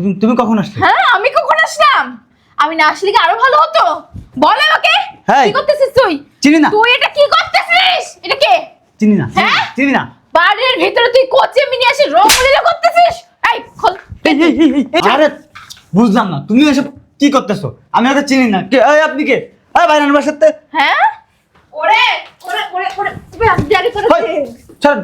তুমি তুমি কখন আসলে? হ্যাঁ আমি কখন আসলাম? আমি না আসলে কি আরও ভালো হতো? বল আমাকে। কি করতেছিস তুই? চিনি না। তুই এটা কি করতেছিস? এটা কে? চিনি না হ্যাঁ? চিনি না। বাড়ির ভিতরে তুই কোচে মিনি আসি করতেছিস? এই খোল। আরে বুঝলাম না। তুমি এসব কি করতেছো? আমি ওকে চিনি না। কে? এই, আপনি কে? এই হ্যাঁ? ওরে ওরে ওরে ওরে তুমি করেছিস। ছাড়।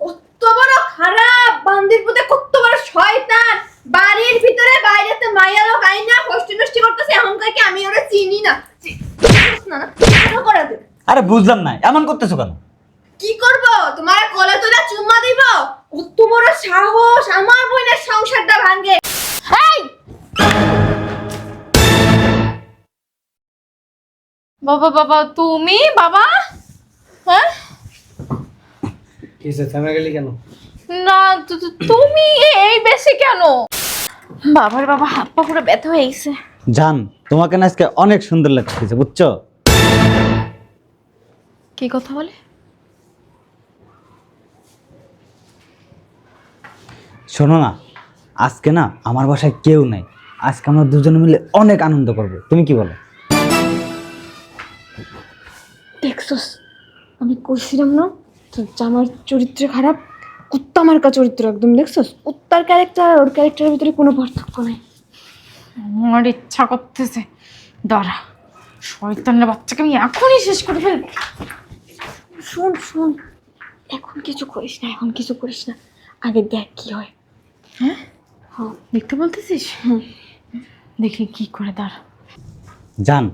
কত বড় খারাপ বান্দির পুতে কত বড় শয়তান। বাড়ির ভিতরে বাইরে বাইরেতে মাইয়া লোক আইনা কষ্ট নষ্টি করতেছে এমনকার কি আমি ওরা চিনি না? না না? করে তুই? আরে বুঝলাম না এমন করতেছো কেন? কি করব? তোমার কোলে তোলা চুম্মা দিব? কত বড় সাহস আমার বোনের সংসারটা ভাঙে। হেই বাবা বাবা তুমি? বাবা? হ্যাঁ? কিসে থেমে গেলি কেন? না তু- তু- তুমি এই বেশি কেন? বাবার বাবা হাত পা পুরো ব্যথা হয়ে গেছে। জান তোমাকে না আজকে অনেক সুন্দর লাগতেছে বুঝছ? কি কথা বলে? শোনো না আজকে না আমার বাসায় কেউ নাই। আজকে আমরা দুজনে মিলে অনেক আনন্দ করব তুমি কি বলো? দেখছস আমি কইছিলাম না তোর জামার চরিত্র খারাপ? কুত্তা মার্কা চরিত্র একদম দেখছস? কুত্তার ক্যারেক্টার আর ওর ক্যারেক্টারের ভিতরে কোনো পার্থক্য নাই। আমার ইচ্ছা করতেছে দাঁড়া শয়তানের বাচ্চাকে আমি এখনই শেষ করে ফেলব। শোন শোন এখন কিছু করিস না এখন কিছু করিস না। আগে দেখ কি হয়। হ্যাঁ? হ্যাঁ। দেখতে বলতেছিস? হুম। দেখি কি করে দাঁড়া। জান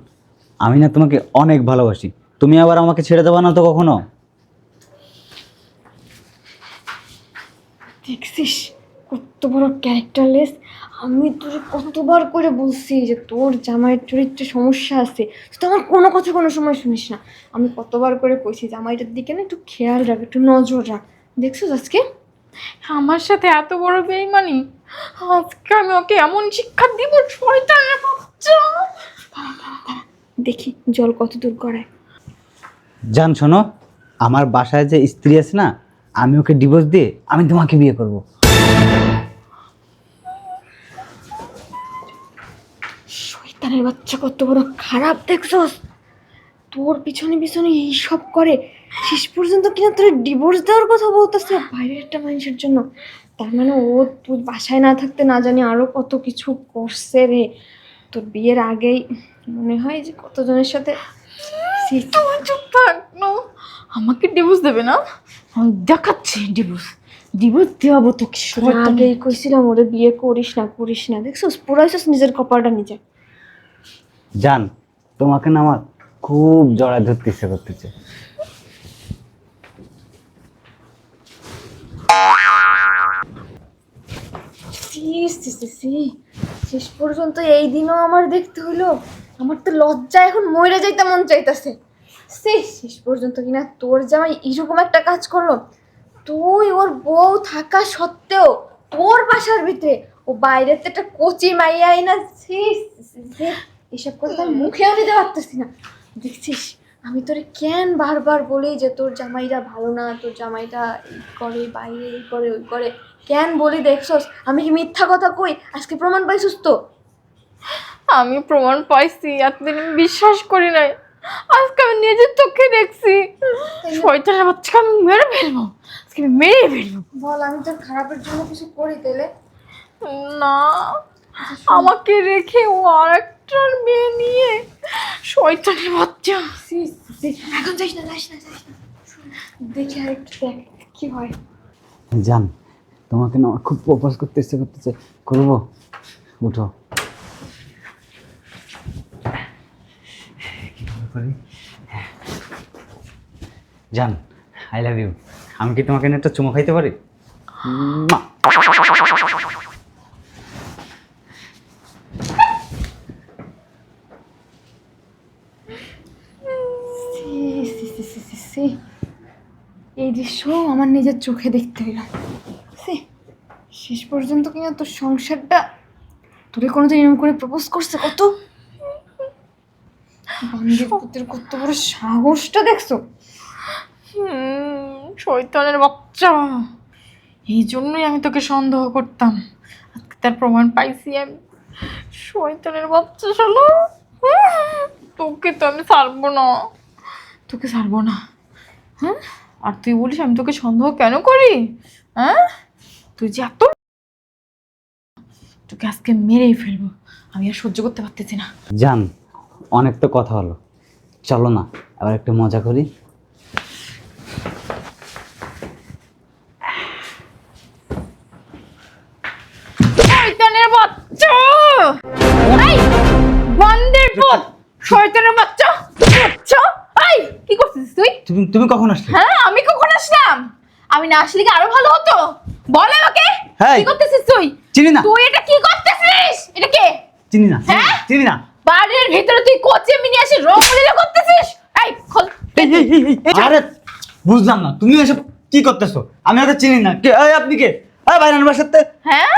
আমি না তোমাকে অনেক ভালোবাসি। তুমি আবার আমাকে ছেড়ে দেবা না তো কখনো? দেখছিস? কত বড় ক্যারেক্টারলেস আমি তোর কতবার করে বলছি যে তোর জামাইয়ের চরিত্রে সমস্যা আছে। তো আমার কোনো কথা কোনো সময় শুনিস না। আমি কতবার করে কইছি জামাইটার দিকে না একটু খেয়াল রাখ একটু নজর রাখ। দেখছিস আজকে? আমার সাথে এত বড় বেইমানি? আজকে আমি ওকে এমন শিক্ষা দিব শয়তানের বাচ্চা। দেখি জল কত দূর গড়ায়। জান শোনো আমার বাসায় যে স্ত্রী আছে না আমি ওকে ডিভোর্স দিয়ে আমি তোমাকে বিয়ে করব। শয়তানের বাচ্চা কত বড় খারাপ, দেখছস? তোর পিছনে পিছনে এইসব করে, শেষ পর্যন্ত কিনা তোর ডিভোর্স দেওয়ার কথা বলতেছে বাইরের একটা মানুষের জন্য। তার মানে ও তুই বাসায় না থাকতে না জানি আরও কত কিছু করছে রে। তোর বিয়ের আগেই মনে হয় যে কতজনের সাথে চুপ থাক আমাকে ডিভোর্স দেবে না? আমি দেখাচ্ছি ডিভোর্স। ডিভোর্স দেওয়াবো তোকে আগেই কইছিলাম ওরে বিয়ে করিস না করিস না। দেখছস পুরাইছস নিজের কপালটা নিজে জান তোমাকে না আমার খুব জড়ায় ধরতে ইচ্ছে করতেছে শেষ পর্যন্ত এই দিনও আমার দেখতে হইল। আমার তো লজ্জা এখন মরে যাইতে মন চাইতেছে। সে শেষ পর্যন্ত কিনা তোর জামাই এরকম একটা কাজ করল। তুই ওর বউ থাকা সত্ত্বেও তোর বাসার ভিতরে ও বাইরের তো একটা কচি মাইয়াই না। এসব কথা আমি মুখেও নিতে পারতেছি না। দেখছিস, আমি তোরে কেন বারবার বলি যে তোর জামাইটা ভালো না, তোর জামাইটা এই করে বাইরে, এই করে, ওই করে? কেন বলি দেখছস? আমি কি মিথ্যা কথা কই? আজকে প্রমাণ পাইছস তো? আমি প্রমাণ পাইছি, এতদিন বিশ্বাস করি নাই। আজকে আমি নিজের চোখে দেখছি। শয়তানের বাচ্চাকে আমি মেরে ফেলব। আজকে আমি মেরে ফেলব। বল আমি তোর খারাপের জন্য কিছু করি তাহলে না আমাকে রেখে ও আর একটার মেয়ে নিয়ে শয়তানের বাচ্চা। এখন যাইস না যাইস না যাইস না। দেখি আর একটু দেখ কি হয়। জান তোমাকে না আমার খুব প্রপোজ করতে ইচ্ছে করতেছে। করব? উঠো। করি? জান আই লাভ ইউ আমি কি তোমাকে একটা চুমো খাইতে পারি? মা। সি, সি, সি, সি, সি, সি। এই দৃশ্য আমার নিজের চোখে দেখতে হইলাম সি, শেষ পর্যন্ত কিনা তোর সংসারটা তোরে কোনোদিন এরকম করে প্রপোজ করছে? কত? বান্দির কত বড় সাহসটা দেখছ? হুম, শয়তানের বাচ্চা। এই জন্যই আমি তোকে সন্দেহ করতাম। আজকে মিথ্যার প্রমাণ পাইছি আমি। শয়তানের বাচ্চা শালো। তোকে তো আমি ছাড়বো না। তোকে ছাড়বো না? হ্যাঁ আর তুই বলিস আমি তোকে সন্দেহ কেন করি? হ্যাঁ? তুই যে এত তোকে আজকে মেরেই ফেলব। আমি আর সহ্য করতে পারতেছি না। জান অনেক তো কথা হলো। চলো না আবার একটু মজা করি। শয়তানের বাচ্চা! এই বন্ধের পুত শয়তানের বাচ্চা বাচ্চা! এই কি করছিস তুই? তুমি তুমি কখন আসলে? হ্যাঁ আমি কখন আসলাম? আমি না আসলে কি আরও ভালো হতো? বল আমাকে। কি করতেছিস তুই? চিনি না। তুই এটা কি করতেছিস? এটা কে? চিনি না চিনি না, হ্যাঁ? চিনি না। বাড়ির ভিতরে তুই কোচে মিনি আসি রঙ্গলীলা করতেছিস এই খোল এই, এই, এই, এই, এই, আরে বুঝলাম না তুমি এসব কি করতেছো আমি ওকে চিনি না কে এই, আপনি কে এই বাইরের বাসাতে হ্যাঁ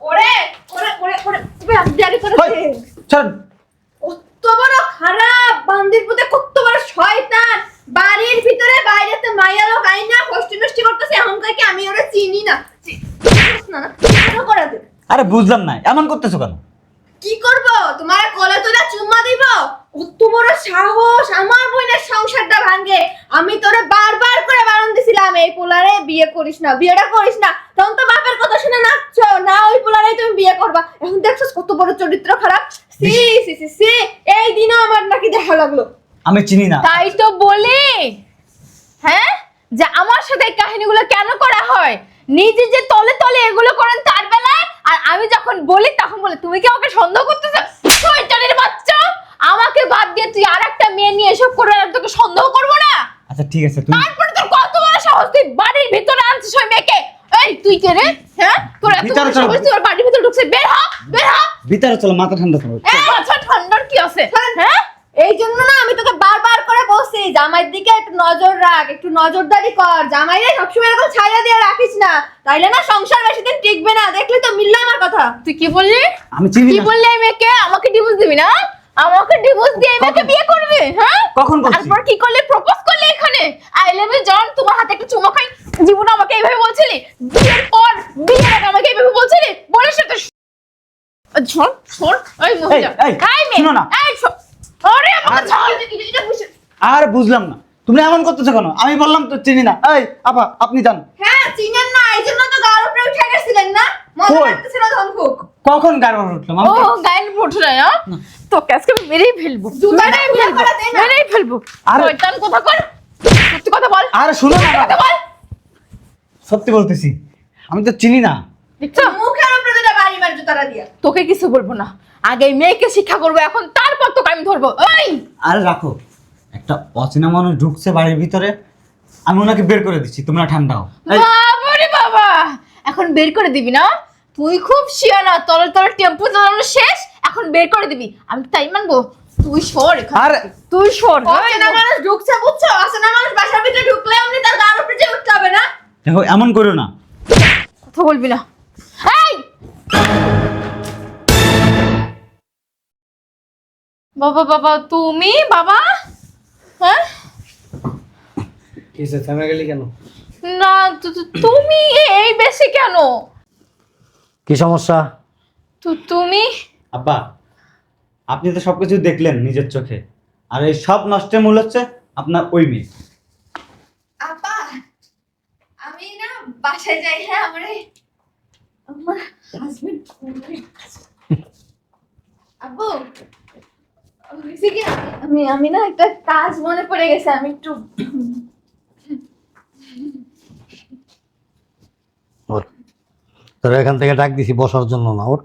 ওরে ওরে ওরে ওরে তুমি আবদারি করেছে ছাড় কত বড় খারাপ বান্দির পুতে কত বড় শয়তান বাড়ির ভিতরে বাইরেতে মাইয়া লোক আই না কষ্ট নষ্টি করতেছে এখনকার কি আমি ওরা চিনি না না না করাতে আরে বুঝলাম না এমন করতেছো কেন কি করব? তোমার কোলে তোলা চুম্মা দিব? কত বড় সাহস! আমার বোনের সংসারটা ভাঙে। আমি তোরে বারবার করে বারণ দিছিলাম এই পোলারে বিয়ে করিস না বিয়েটা করিস না। তখন তো বাপের কথা শুনে নাচছো না ওই পোলারেই তুমি বিয়ে করবা। এখন দেখছস কত বড় চরিত্র খারাপ। সি সি সি সি এই দিনও আমার নাকি দেখা লাগল। আমি চিনি না। তাই তো বলি। হ্যাঁ? যে আমার সাথে এই কাহিনীগুলো কেন করা হয়? নিজে যে তলে তলে এগুলো করেন তার আর আমি যখন বলি তখন বলে তুমি কি আমাকে সন্দেহ করতেছো? শয়তানের বাচ্চা! আমাকে বাদ দিয়ে তুই আর একটা মেয়ে নিয়ে এসব করে আর তোকে সন্দেহ করব না? আচ্ছা ঠিক আছে তুমি তারপরে তোর কত বড় সাহস তুই বাড়ির ভিতরে আনছিস ওই মেয়েকে? এই তুই কে রে? হ্যাঁ? তোর এত ভিতরে বড় সাহস তুই বাড়ির ভিতরে ঢুকছে বের হ বের হ। ভিতরে চলো মাথা ঠান্ডা করো। এই মাথা ঠান্ডার কি আছে? হ্যাঁ? এই জন্য না আমি তোকে জামাইয়ের দিকে একটু নজর রাখ একটু নজরদারি কর। জামাইরে সবসময় এরকম ছাইয়া দিয়ে রাখিস না। তাইলে না সংসার বেশি দিন টিকবে না। দেখলি তো মিললো আমার কথা। তুই কি বললি? আমি চিনি কি বললি এই মেয়েকে? আমাকে ডিভোর্স দিবি না? আমাকে ডিভোর্স দিয়ে মেয়েকে বিয়ে করবে হ্যাঁ? কখন বলছি? তারপর কি করলে? প্রপোজ করলে এখানে? আই লাভ ইউ জন তোমার হাতে একটা চুমা খাই। জীবনে আমাকে এইভাবে বলছিলি? বিয়ের পর বিয়ের আগে আমাকে এইভাবে বলছিলি? বলে সেটা শোন শোন ওই মহিলা। এই মেয়ে। শোনো না। এই শোন আরে আমাকে ছাড় এটা বুঝে আর বুঝলাম না। তুমি এমন করতেছো কেন? আমি বললাম তো চিনি না। এই আপা আপনি জান হ্যাঁ চিনেন না এই জন্য তো গার উপরে উঠে গেছিলেন না? কই? লাগতেছিল তখন খুব কখন গাড়ি উঠলাম? ও তো- গায়ের উঠে না হ্যাঁ? তোকে আজকে আমি মেরেই ফেলব। জুতাটা মেরেই ফেলব ফেলে মেরেই ফেলব। আরে- শয়তান কথা কর সত্যি কথা বল। আরে শুনো না কথা বল। সত্যি বলতেছি। আমি তো চিনি না। দেখছ? মুখের উপরে দুটো বাড়ি মার জুতাটা দিয়া। তোকে কিছু বলব না। আগে মেয়েকে শিক্ষা করব এখন তারপর তোকে আমি ধরবো। ওই! আরে রাখো। একটা অচেনা মানুষ ঢুকছে বাড়ির ভিতরে আমি ওনাকে বের করে দিচ্ছি তোমরা ঠান্ডা হও এই, বাবা বাবা! এখন বের করে দিবি না? তুই খুব শিয়ানা তলে তলে টেম্পু চালানো শেষ এখন বের করে দিবি। আমি তাই মানবো। তুই সর এখান। আরে তুই সর অচেনা মানুষ ঢুকছে বুঝছ? অচেনা মানুষ বাসার ভিতরে ঢুকলে আপনি তার গার উপরে যে উঠতে হবে না? দেখো এমন করো না। কথা বলবি না। এই! বাবা বাবা তুমি? বাবা? হ্যাঁ? কিসে থেমে গেলি কেন? না তুমি এই বেশি কেন? কি সমস্যা? তো তুমি? আব্বা আপনি তো সবকিছু দেখলেন নিজের চোখে। আর এই সব নষ্টের মূল হচ্ছে আপনার ওই মেয়ে। আপা আমি না বাসায় যাই হ্যাঁ আমার আমার হাজবেন্ড আব্বু আমি আমি না একটা কাজ মনে পড়ে গেছে আমি একটু ওঠ। তোরা এখান থেকে ডাক দিছি বসার জন্য না ওঠ।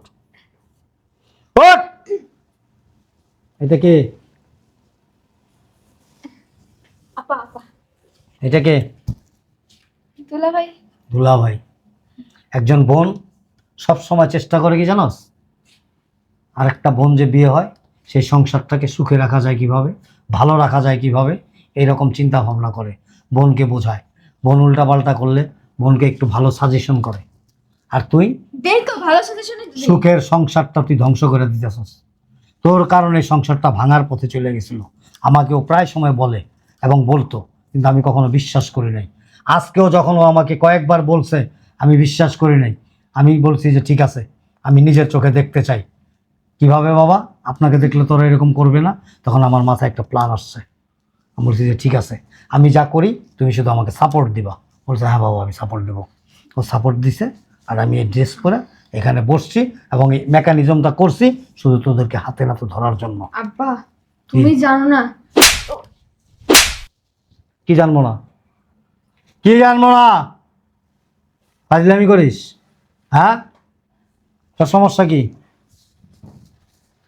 ওঠ! এটা কে? আপা আপা। এটা কে? দুলা ভাই। দুলা ভাই। একজন বোন সব সময় চেষ্টা করে কি জানোস? আর একটা বোন যে বিয়ে হয় সেই সংসারটাকে সুখে রাখা যায় কীভাবে? ভালো রাখা যায় কীভাবে? এইরকম চিন্তা ভাবনা করে বোনকে বোঝায়। বোন উল্টা পাল্টা করলে বোনকে একটু ভালো সাজেশন করে। আর তুই? ভালো সাজেশনে সুখের সংসারটা তুই ধ্বংস করে দিতেছস। তোর কারণে সংসারটা ভাঙার পথে চলে গেছিল। আমাকেও প্রায় সময় বলে এবং বলতো কিন্তু আমি কখনো বিশ্বাস করি নাই। আজকেও যখন ও আমাকে কয়েকবার বলছে আমি বিশ্বাস করি নাই। আমি বলছি যে ঠিক আছে আমি নিজের চোখে দেখতে চাই। কীভাবে বাবা? আপনাকে দেখলে তোরা এরকম করবে না। তখন আমার মাথায় একটা প্ল্যান আসছে। আমি বলছি যে ঠিক আছে আমি যা করি তুমি শুধু আমাকে সাপোর্ট দিবা। বলছে হ্যাঁ বাবা আমি সাপোর্ট দেবো। ও সাপোর্ট দিছে আর আমি এই ড্রেস পরে এখানে বসছি এবং এই মেকানিজমটা করছি শুধু তোদেরকে হাতে নাতে ধরার জন্য। আব্বা তুমি জানো না? কি জানব না? কি জানব না? ফাজলামি করিস হ্যাঁ? তোর সমস্যা কি?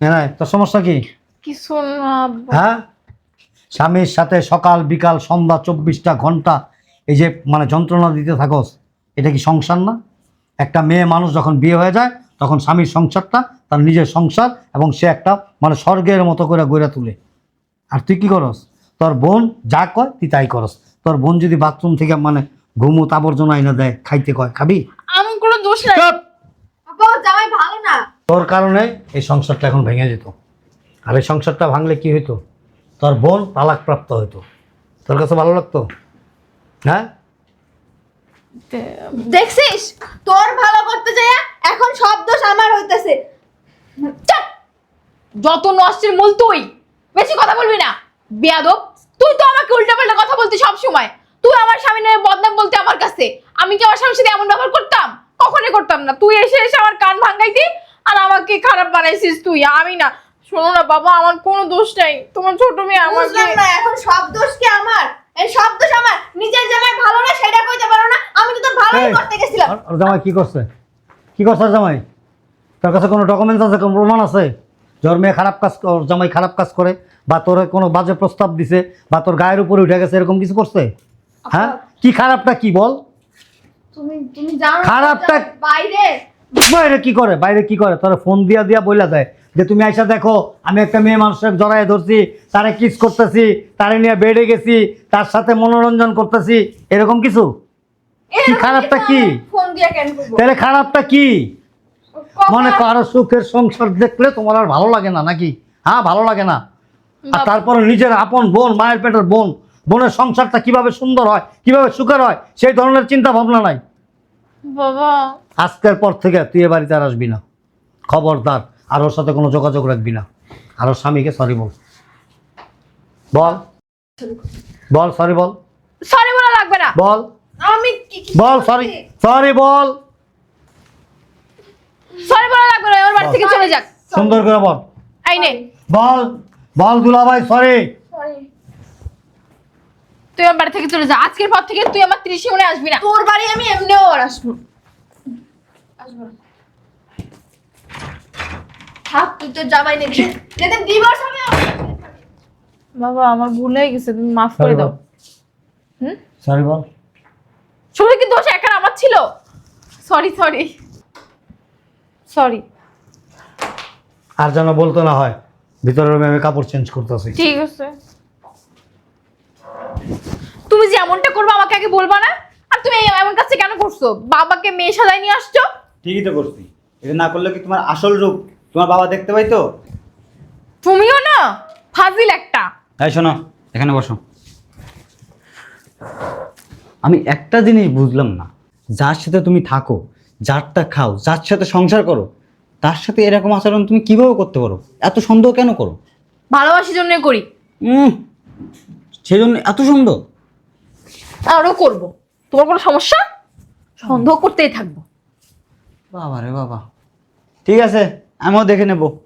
হ্যাঁ তোর সমস্যা কি? কিছু না হ্যাঁ? স্বামীর সাথে সকাল বিকাল সন্ধ্যা চব্বিশটা ঘণ্টা এই যে মানে যন্ত্রণা দিতে থাকস এটা কি সংসার না? একটা মেয়ে মানুষ যখন বিয়ে হয়ে যায় তখন স্বামীর সংসারটা তার নিজের সংসার এবং সে একটা মানে স্বর্গের মতো করে গড়ে তুলে। আর তুই কি করস? তোর বোন যা কয় তুই তাই করস। তোর বোন যদি বাথরুম থেকে মানে ঘুমুত আবর্জনা এনে দেয় খাইতে কয় খাবি? আমি কোনো দোষ নাই! জামাই ভালো না। তোর কারণে এই সংসারটা এখন ভেঙে যেত। আর এই সংসারটা ভাঙলে কি হইতো? তোর বোন তালাকপ্রাপ্ত হইতো। তোর কাছে ভালো লাগতো? হ্যাঁ? দেখছিস? তোর ভালো করতে যায় এখন সব দোষ আমার হইতেছে। যত নষ্টের মূল তুই। বেশি কথা বলবি না। বেয়াদব, তুই তো আমাকে উল্টাপাল্টা কথা বলতি সব সময় তুই আমার স্বামী নামে বদনাম বলতে আমার কাছে। আমি কি আমার স্বামীর সাথে এমন ব্যবহার করতাম? কখনোই করতাম না। তুই এসে এসে আমার কান ভাঙাইতি আর আমাকে খারাপ বানাইছিস তুই? আমি না। শোনো না বাবা আমার কোনো দোষ নাই। তোমার ছোট মেয়ে না এখন সব দোষ কি আমার? এই সব দোষ আমার? নিজের জামাই ভালো না সেটা কইতে পারো না। আমি তো তোর ভালোই করতে গেছিলাম। জামাই কি করছে? কি করছে জামাই? তোর কাছে কোনো ডকুমেন্টস আছে কোনো প্রমাণ আছে? যে মেয়ে খারাপ কাজ ওর জামাই খারাপ কাজ করে বা তোর কোনো বাজে প্রস্তাব দিছে বা তোর গায়ের উপরে উঠে গেছে এরকম কিছু করছে? হ্যাঁ? কি খারাপটা কি বল? তুমি তুমি জানো খারাপটা- বাইরে। বাইরে কি করে? বাইরে কি করে? তোর ফোন দিয়া দিয়া বইলা দেয় যে তুমি আইসা দেখো আমি একটা মেয়ে মানুষের জড়ায় ধরছি তারে কিস করতেছি তারে নিয়ে বেডে গেছি তার সাথে মনোরঞ্জন করতেছি। এরকম কিছু? কি খারাপটা কি? তাহলে খারাপটা কি? মনে করো সুখের সংসার দেখলে তোমার আর ভালো লাগে না নাকি? হ্যাঁ ভালো লাগে না। আর তারপরে নিজের আপন বোন মায়ের পেটের বোন বোনের সংসারটা কীভাবে সুন্দর হয় কীভাবে সুখের হয় সেই ধরনের চিন্তা ভাবনা নাই। বাবা। আজকের পর থেকে তুই এ বাড়িতে আর আসবি না। খবরদার আর ওর সাথে কোনো যোগাযোগ রাখবি না। আর ওর স্বামীকে সরি বল। বল। বল সরি বল। সরি বলা লাগবে না। বল। আমি বল সরি সরি বল। সরি বলা লাগবে না ওর বাড়ি থেকে চলে যাক। সুন্দর করে বল। এই নে। বল। বল দুলাভাই সরি. তুই আমার বাড়ি থেকে চলে যা। আজকের পর থেকে তুই আমার ত্রিশিমনে আসবি না। তোর বাড়ি আমি এমনিও আর আসব। আসব থাক তুই তো জামাই যেদিন ডিভোর্স হবে বাবা আমার ভুল হয়ে গেছে তুমি মাফ করে দাও। হুম? সরি বল। শুধু কি দোষ একা আমার ছিল। সরি সরি সরি আর যেন বলতো না হয় ভিতরের রুমে আমি কাপড় চেঞ্জ করতেছি। ঠিক আছে। তুমি যে এমনটা করবে আমাকে আগে বলবা না? আর তুমি এই এমন কাজটা কেন করছ? বাবাকে মেয়ে সাজায় নিয়ে আসছো? ঠিকই তো করছি। এটা না করলে কি তোমার আসল রূপ? তোমার বাবা দেখতে পাইতো তুমিও না? ফাজিল একটা। এই শোনো এখানে বসো। আমি একটা জিনিস বুঝলাম না। যার সাথে তুমি থাকো যারটা খাও যার সাথে সংসার করো তার সাথে এরকম আচরণ তুমি কীভাবে করতে পারো? এত সন্দেহ কেন করো? ভালোবাসি জন্যই করি। উম, সেজন্য এত সন্দেহ? আরও করব। তোমার কোনো সমস্যা? সন্দেহ করতেই থাকব। বাবা রে বাবা। ঠিক আছে, আমিও দেখে নেব।